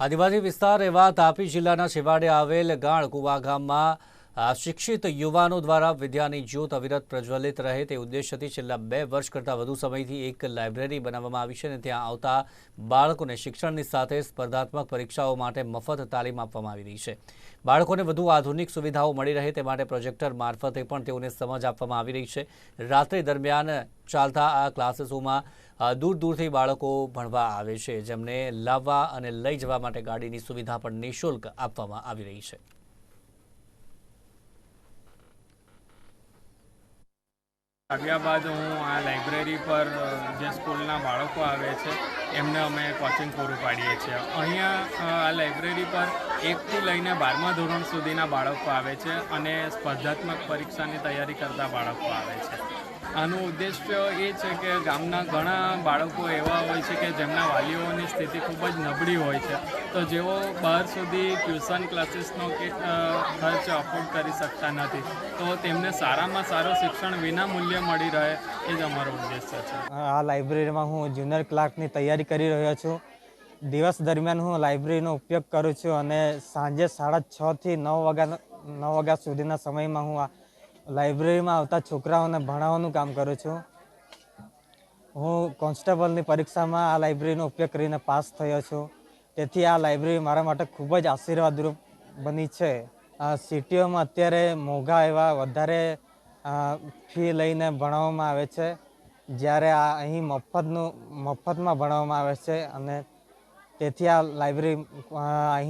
આદિવાસી વિસ્તાર એવા તાપી જિલ્લાના છેવાડે આવેલ ગાણ કુવા ગામમાં શિક્ષિત યુવાનો દ્વારા વિદ્યાની જ્યોત અવિરત પ્રજ્વલિત રહે તે ઉદ્દેશ્યથી છેલ્લા બે વર્ષ કરતાં વધુ સમયથી એક લાઇબ્રેરી બનાવવામાં આવી છે અને ત્યાં આવતા બાળકોને શિક્ષણની સાથે સ્પર્ધાત્મક પરીક્ષાઓ માટે મફત તાલીમ આપવામાં આવી રહી છે. બાળકોને વધુ આધુનિક સુવિધાઓ મળી રહે તે માટે પ્રોજેક્ટર મારફતે પણ તેઓને સમજ આપવામાં આવી રહી છે. રાત્રિ દરમિયાન ચાલતા આ ક્લાસીસોમાં દૂર દૂરથી બાળકો ભણવા આવે છે, જેમને લાવવા અને લઈ જવા માટે ગાડીની સુવિધા પણ નિઃશુલ્ક આપવામાં આવી રહી છે. આવ્યા બાદ હું આ લાઇબ્રેરી પર જે સ્કૂલના બાળકો આવે છે, એમને અમે કોચિંગ પૂરું પાડીએ છીએ. અહીંયા આ લાઇબ્રેરી પર એકથી લઈને બારમા ધોરણ સુધીના બાળકો આવે છે અને સ્પર્ધાત્મક પરીક્ષાની તૈયારી કરતા બાળકો આવે છે. આનો ઉદ્દેશ્ય એ છે કે ગામના ઘણા બાળકો એવા હોય છે કે જેમના વાલીઓની સ્થિતિ ખૂબ જ નબળી હોય છે. તો જેઓ બહાર સુધી ટ્યુશન ક્લાસીસનો ખર્ચ અફોર્ડ કરી શકતા નથી. તો તેમને સારામાં સારું શિક્ષણ વિના મૂલ્યે મળી રહે એ જ અમારો ઉદ્દેશ્ય છે. આ લાઇબ્રેરીમાં હું જુનિયર ક્લાર્કની તૈયારી કરી રહ્યો છું. દિવસ દરમિયાન હું લાઇબ્રેરીનો ઉપયોગ કરું છું અને સાંજે સાડા છથી નવ વાગ્યા નવ વાગ્યા સુધીના સમયમાં હું આ લાઇબ્રેરીમાં આવતા છોકરાઓને ભણાવવાનું કામ કરું છું. હું કોન્સ્ટેબલની પરીક્ષામાં આ લાઇબ્રેરીનો ઉપયોગ કરીને પાસ થયો છું. તેથી આ લાઇબ્રેરી મારા માટે ખૂબ જ આશીર્વાદરૂપ બની છે. સિટીઓમાં અત્યારે મોંઘા એવા વધારે ફી લઈને ભણાવવામાં આવે છે. જ્યારે આ અહીં મફતનું, મફતમાં ભણાવવામાં આવે છે અને તેથી આ લાઇબ્રેરી અહીં